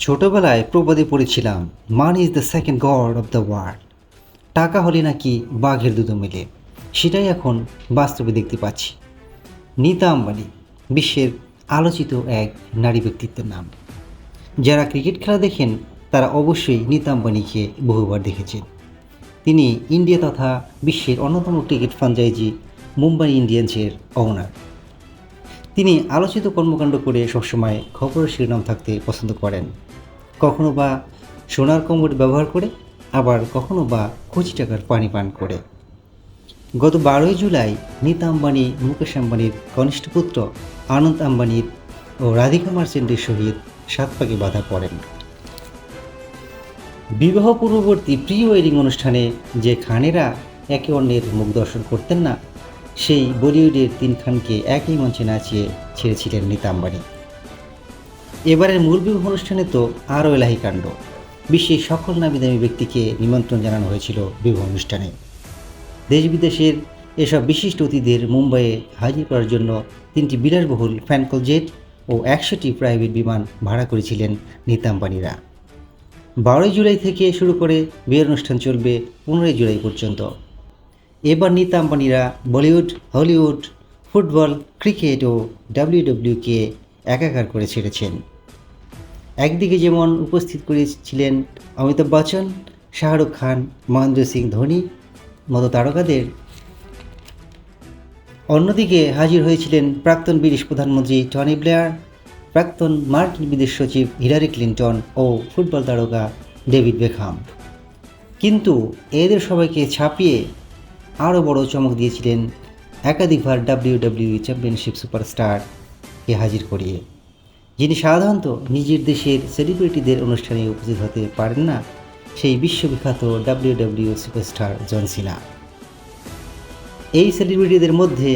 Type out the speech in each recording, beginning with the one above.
ছোটবেলায় প্রবাদে পড়েছিলাম money is the second god of the world টাকা হলে নাকি বাঘের দুধ মেলে, সেটাই এখন বাস্তবে দেখতে পাচ্ছি। নীতা আম্বানি, বিশ্বের আলোচিত এক নারী ব্যক্তিত্বের নাম। যারা ক্রিকেট খেলা দেখেন, তারা অবশ্যই নীতা আম্বানিকে বহুবার দেখেছেন। তিনি ইন্ডিয়া তথা বিশ্বের অন্যতম ক্রিকেট ফ্রাঞ্চাইজি, মুম্বাই ইন্ডিয়ান্সের ওনার তিনি আলোচিত কর্মকাণ্ড করে সবসময় খবরের শিরোনাম থাকতে পছন্দ করেন। কখনো বা সোনার কম্বল ব্যবহার করে, আবার কখনো বা কোটি টাকার পানি পান করে। গত বারোই জুলাই নীতা আম্বানি, মুকেশ আম্বানির কনিষ্ঠ পুত্র আনন্দ আম্বানির ও রাধিকা মার্চেন্টের সহিত সাত পাকে বাধা পড়েন। বিবাহ পূর্ববর্তী প্রি ওয়েডিং অনুষ্ঠানে যে খানেরা একে অন্যের মুখ দর্শন করতেন না, সেই বলিউডের তিন খানকে একই মঞ্চে নাচিয়ে ছেড়েছিলেন নীতা আম্বানি। এবারের মূল বিবাহ অনুষ্ঠানে তো আরও এলাহি কাণ্ড। বিশ্বের সকল নামি দামি ব্যক্তিকে নিমন্ত্রণ জানানো হয়েছিল বিবাহ অনুষ্ঠানে। দেশ বিদেশের এসব বিশিষ্ট অতিথিদের মুম্বাইয়ে হাজির করার জন্য তিনটি বিলাসবহুল ফ্যানকল জেট ও একশোটি প্রাইভেট বিমান ভাড়া করেছিলেন নীতা আম্বানিরা বারোই জুলাই থেকে শুরু করে বিয়ের অনুষ্ঠান চলবে পনেরোই জুলাই পর্যন্ত। এবার নীতা আম্বানিরা বলিউড, হলিউড, ফুটবল, ক্রিকেট ও ডাব্লিউডব্লিউকে একাকার করে ছেড়েছেন। একদিকে যেমন উপস্থিত করেছিলেন অমিতাভ বচ্চন, শাহরুখ খান, মহেন্দ্র সিং ধোনি মতো তারকাদের অন্যদিকে হাজির হয়েছিলেন প্রাক্তন ব্রিটিশ প্রধানমন্ত্রী টনি ব্লেয়ার, প্রাক্তন মার্কিন বিদেশ সচিব হিলারি ক্লিন্টন ও ফুটবল তারকা ডেভিড বেখাম কিন্তু এদের সবাইকে ছাপিয়ে আরও বড় চমক দিয়েছিলেন একাধিকবার ডাব্লিউডব্লিউ চ্যাম্পিয়নশিপ সুপারস্টার কে হাজির করিয়ে। যিনি সাধারণত নিজের দেশের সেলিব্রিটিদের অনুষ্ঠানে উপস্থিত হতে পারেন না, সেই বিশ্ববিখ্যাত ডাব্লিউডব্লিউ সুপারস্টার জন সিনা। এই সেলিব্রিটিদের মধ্যে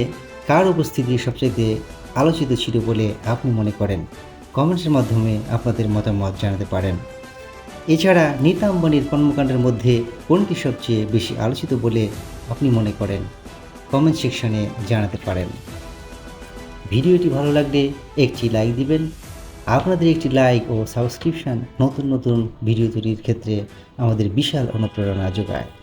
কার উপস্থিতি সবচেয়ে আলোচিত ছিল বলে আপনি মনে করেন? কমেন্টসের মাধ্যমে আপনাদের মতামত জানাতে পারেন। এছাড়া নীতা আম্বানির কর্মকাণ্ডের মধ্যে কোনটি সবচেয়ে বেশি আলোচিত বলে আপনি মনে করেন? কমেন্ট সেকশনে জানাতে পারেন। ভিডিওটি ভালো লাগলে একটি লাইক দিবেন আপনাদের একটি লাইক ও সাবস্ক্রিপশন নতুন নতুন ভিডিও তৈরির ক্ষেত্রে আমাদের বিশাল অনুপ্রেরণা যোগায়।